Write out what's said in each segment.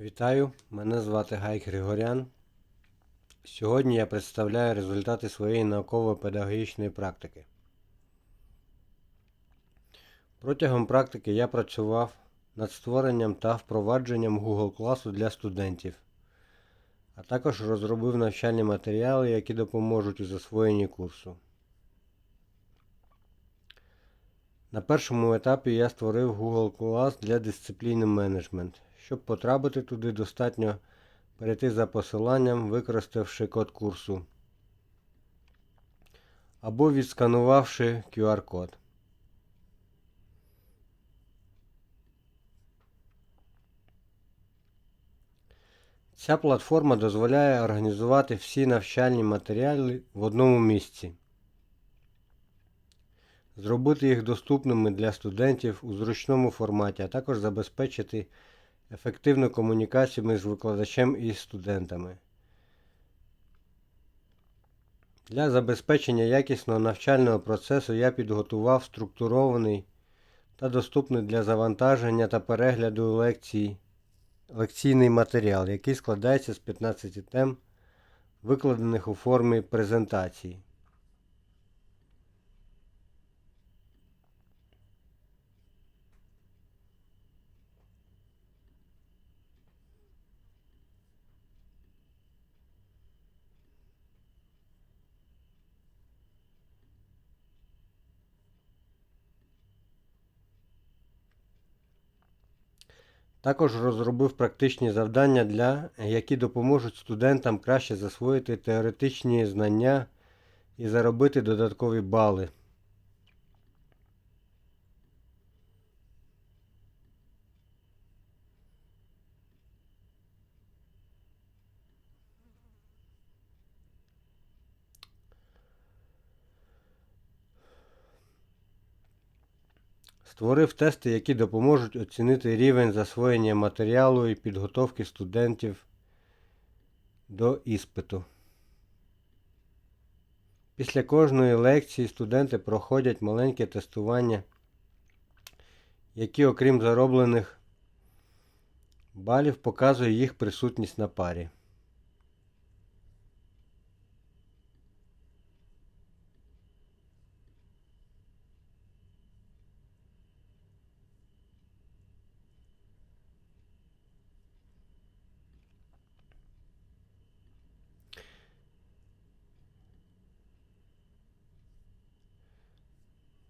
Вітаю, мене звати Гай Григорян. Сьогодні я представляю результати своєї науково-педагогічної практики. Протягом практики я працював над створенням та впровадженням Google класу для студентів, а також розробив навчальні матеріали, які допоможуть у засвоєнні курсу. На першому етапі я створив Google клас для дисципліни менеджмент. Щоб потрапити туди, достатньо перейти за посиланням, використавши код курсу або відсканувавши QR-код. Ця платформа дозволяє організувати всі навчальні матеріали в одному місці, зробити їх доступними для студентів у зручному форматі, а також забезпечити ефективну комунікацію між викладачем і студентами. Для забезпечення якісного навчального процесу я підготував структурований та доступний для завантаження та перегляду лекцій лекційний матеріал, який складається з 15 тем, викладених у формі презентації. Також розробив практичні завдання, для, які допоможуть студентам краще засвоїти теоретичні знання і заробити додаткові бали. Створив тести, які допоможуть оцінити рівень засвоєння матеріалу і підготовки студентів до іспиту. Після кожної лекції студенти проходять маленьке тестування, які, окрім зароблених балів, показує їх присутність на парі.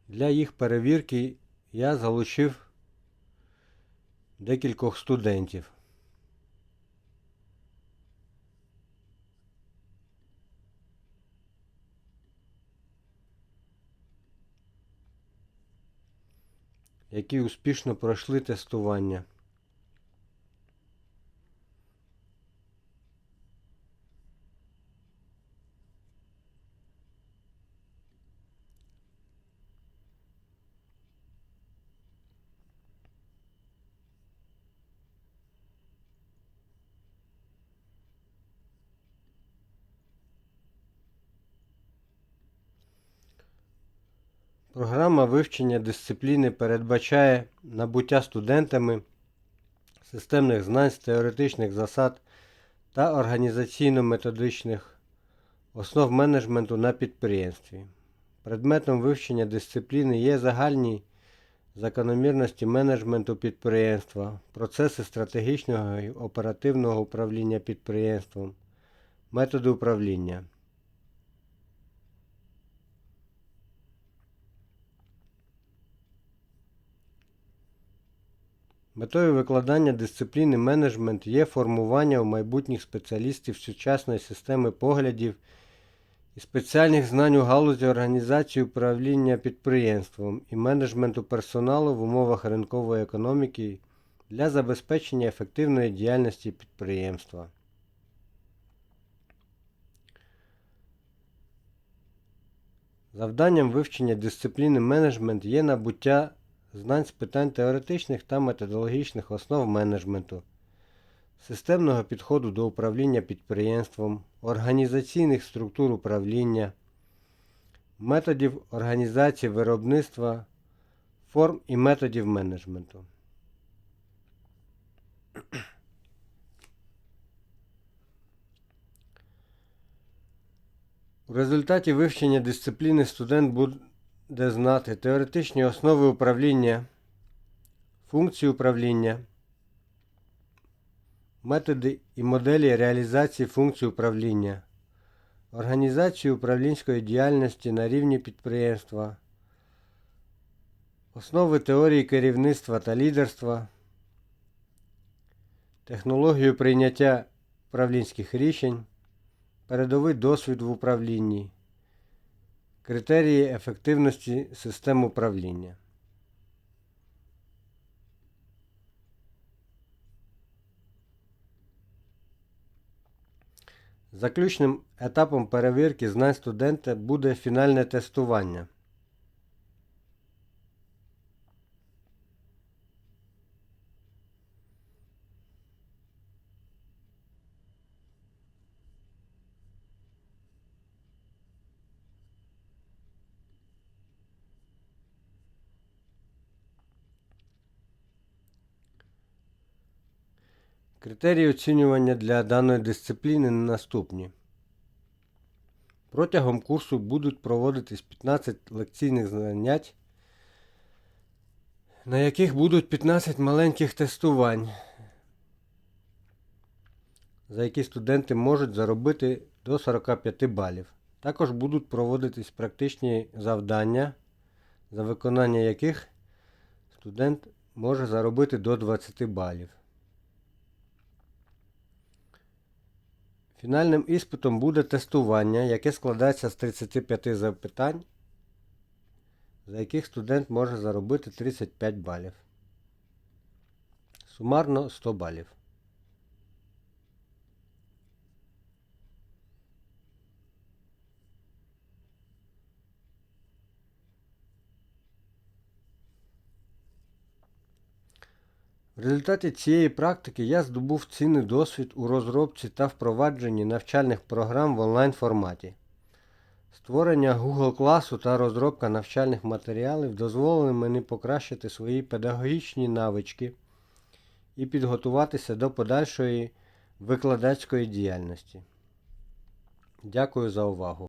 Для їх перевірки я залучив декількох студентів. які успішно пройшли тестування. Програма вивчення дисципліни передбачає набуття студентами системних знань з теоретичних засад та організаційно-методичних основ менеджменту на підприємстві. Предметом вивчення дисципліни є загальні закономірності менеджменту підприємства, процеси стратегічного і оперативного управління підприємством, методи управління. Метою викладання дисципліни менеджмент є формування у майбутніх спеціалістів сучасної системи поглядів і спеціальних знань у галузі організації управління підприємством і менеджменту персоналу в умовах ринкової економіки для забезпечення ефективної діяльності підприємства. Завданням вивчення дисципліни менеджмент є набуття знань з питань теоретичних та методологічних основ менеджменту, системного підходу до управління підприємством, організаційних структур управління, методів організації виробництва, форм і методів менеджменту. У результаті вивчення дисципліни студент буде знати теоретичні основи управління, функції управління, методи і моделі реалізації функцій управління, організацію управлінської діяльності на рівні підприємства, основи теорії керівництва та лідерства, технологію прийняття управлінських рішень, передовий досвід в управлінні, критерії ефективності систем управління. Заключним етапом перевірки знань студента буде фінальне тестування. Критерії оцінювання для даної дисципліни наступні. Протягом курсу будуть проводитись 15 лекційних занять, на яких будуть 15 маленьких тестувань, за які студенти можуть заробити до 45 балів. Також будуть проводитись практичні завдання, за виконання яких студент може заробити до 20 балів. Фінальним іспитом буде тестування, яке складається з 35 запитань, за яких студент може заробити 35 балів. Сумарно 100 балів. В результаті цієї практики я здобув цінний досвід у розробці та впровадженні навчальних програм в онлайн форматі. Створення Google класу та розробка навчальних матеріалів дозволили мені покращити свої педагогічні навички і підготуватися до подальшої викладацької діяльності. Дякую за увагу.